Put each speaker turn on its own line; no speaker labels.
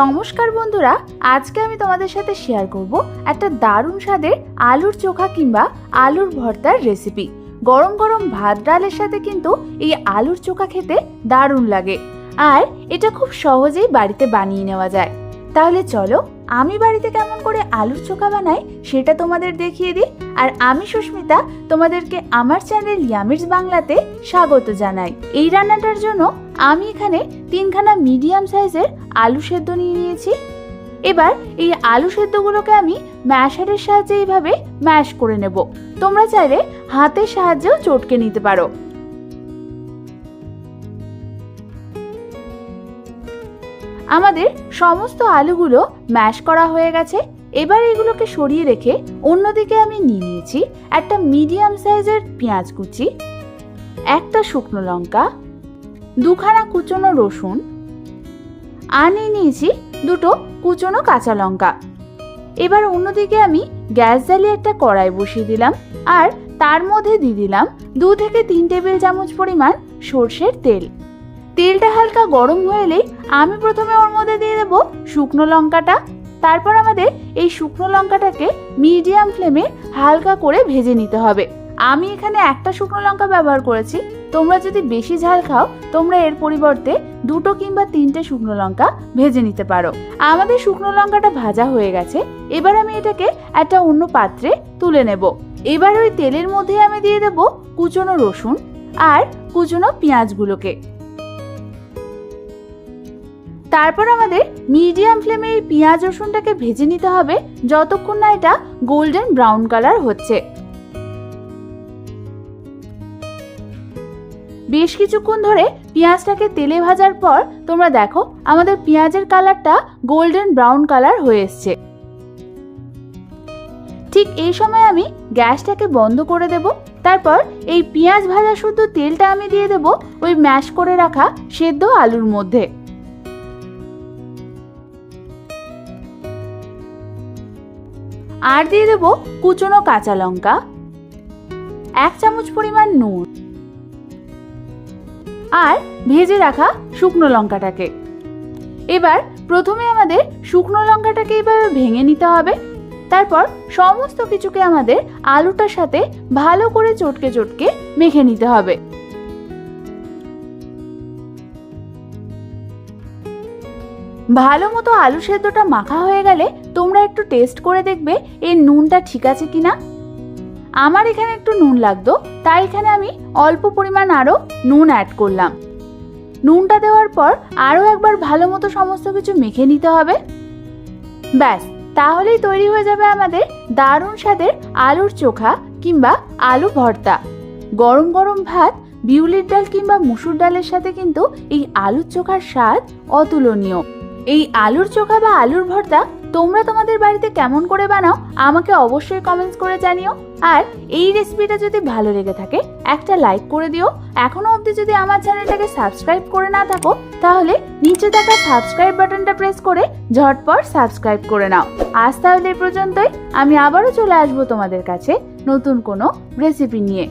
নমস্কার বন্ধুরা, আজকে আমি তোমাদের সাথে শেয়ার করব একটা দারুণ স্বাদের আলুর চোখা কিংবা আলুর ভর্তার রেসিপি গরম গরম ভাত ডালের সাথে কিন্তু এই আলুর চোখা খেতে দারুণ লাগে। আর এটা খুব সহজেই বাড়িতে বানিয়ে নেওয়া যায়। তাহলে চলো, আমি বাড়িতে কেমন করে আলুর চোখা বানাই সেটা তোমাদের দেখিয়ে দিই, আর আমি সুস্মিতা তোমাদেরকে আমার চ্যানেল ইয়ামির্স বাংলাতে স্বাগত জানাই। এই রান্নাটার জন্য আমি এখানে তিনখানা মিডিয়াম সাইজের আলু সেদ্ধ নিয়ে নিয়েছি। এবার এই আলু সেদ্ধগুলোকে আমি ম্যাশারের সাহায্যে এইভাবে ম্যাশ করে নেব। তোমরা চাইলে হাতের সাহায্যেও চটকে নিতে পারো। আমাদের সমস্ত আলুগুলো ম্যাশ করা হয়ে গেছে। এবার এগুলোকে সরিয়ে রেখে অন্যদিকে আমি নিয়ে নিয়েছি একটা মিডিয়াম সাইজের পেঁয়াজ কুচি, একটা শুকনো লঙ্কা, দুখানা কুচনো রসুন, আর নিয়ে নিয়েছি দুটো কুচনো কাঁচা লঙ্কা। এবার অন্যদিকে আমি গ্যাস জ্বালিয়ে একটা কড়াই বসিয়ে দিলাম আর তার মধ্যে দিয়ে দিলাম দু থেকে তিন টেবিল চামচ পরিমাণ সর্ষের তেল। তেলটা হালকা গরম হয়ে এলেই আমি প্রথমে ওর মধ্যে দিয়ে দেবো শুকনো লঙ্কাটা। তারপর আমাদের এই শুকনো লঙ্কাটাকে মিডিয়াম ফ্লেমে হালকা করে ভেজে নিতে হবে। আমি এখানে একটা শুকনো লঙ্কা ব্যবহার করেছি। তোমরা যদি বেশি ঝাল খাও, তোমরা এর পরিবর্তে দুটো কিংবা তিনটে শুকনো লঙ্কা ভেজে নিতে পারো। আমাদের শুকনো লঙ্কাটা ভাজা হয়ে গেছে। এবার আমি এটাকে একটা অন্য পাত্রে তুলে নেব। এবার ওই তেলের মধ্যে আমি দিয়ে দেব কুচনো রসুন আর কুচনো পেঁয়াজগুলোকে। তারপর আমাদের মিডিয়াম ফ্লেমে এই পেঁয়াজ রসুনটাকে ভেজে নিতে হবে যতক্ষণ না এটা গোল্ডেন ব্রাউন কালার হচ্ছে। বেশ কিছুক্ষণ ধরে পেঁয়াজটাকে তেলে ভাজার পর তোমরা দেখো আমাদের পেঁয়াজের কালারটা গোল্ডেন ব্রাউন কালার হয়ে এসছে। ঠিক এই সময় আমি গ্যাসটাকে বন্ধ করে দেব, তারপর এই পেঁয়াজ ভাজা শুদ্ধ তেলটা আমি দিয়ে দেব ওই ম্যাশ করে রাখা সেদ্ধ আলুর মধ্যে। আর দিয়ে দেব কুচনো কাঁচা লঙ্কা, এক চামচ পরিমাণ নুন আর ভেজে রাখা শুকনো লঙ্কাটাকে। এবার প্রথমে আমাদের শুকনো লঙ্কাটাকে এইভাবে ভেঙে নিতে হবে। তারপর সমস্ত কিছুকে আমাদের আলুটার সাথে ভালো করে চটকে চটকে মেখে নিতে হবে। ভালো মতো আলু সেদ্ধটা মাখা হয়ে গেলে তোমরা একটু টেস্ট করে দেখবে এর নুনটা ঠিক আছে কি না আমার এখানে একটু নুন লাগতো, তাই এখানে আমি অল্প পরিমাণ আরও নুন অ্যাড করলাম। নুনটা দেওয়ার পর আরও একবার ভালো মতো সমস্ত কিছু মেখে নিতে হবে। ব্যাস, তাহলেই তৈরি হয়ে যাবে আমাদের দারুণ স্বাদের আলুর চোখা কিংবা আলু ভর্তা। গরম গরম ভাত, বিউলির ডাল কিংবা মুসুর ডালের সাথে কিন্তু এই আলুর চোখার স্বাদ অতুলনীয়। এই আলুর চোখা বা আলুর ভর্তা তোমরা তোমাদের বাড়িতে কেমন করে বানাও, আমাকে অবশ্যই কমেন্টস করে জানিও। আর এই রেসিপিটা যদি ভালো লেগে থাকে, একটা লাইক করে দিও। এখনও অবধি যদি আমার চ্যানেলটাকে সাবস্ক্রাইব করে না থাকো, তাহলে নিচে থাকা সাবস্ক্রাইব বাটনটা প্রেস করে ঝটপট সাবস্ক্রাইব করে নাও। আজ তাহলে পর্যন্তই। আমি আবারও চলে আসব তোমাদের কাছে নতুন কোনো রেসিপি নিয়ে।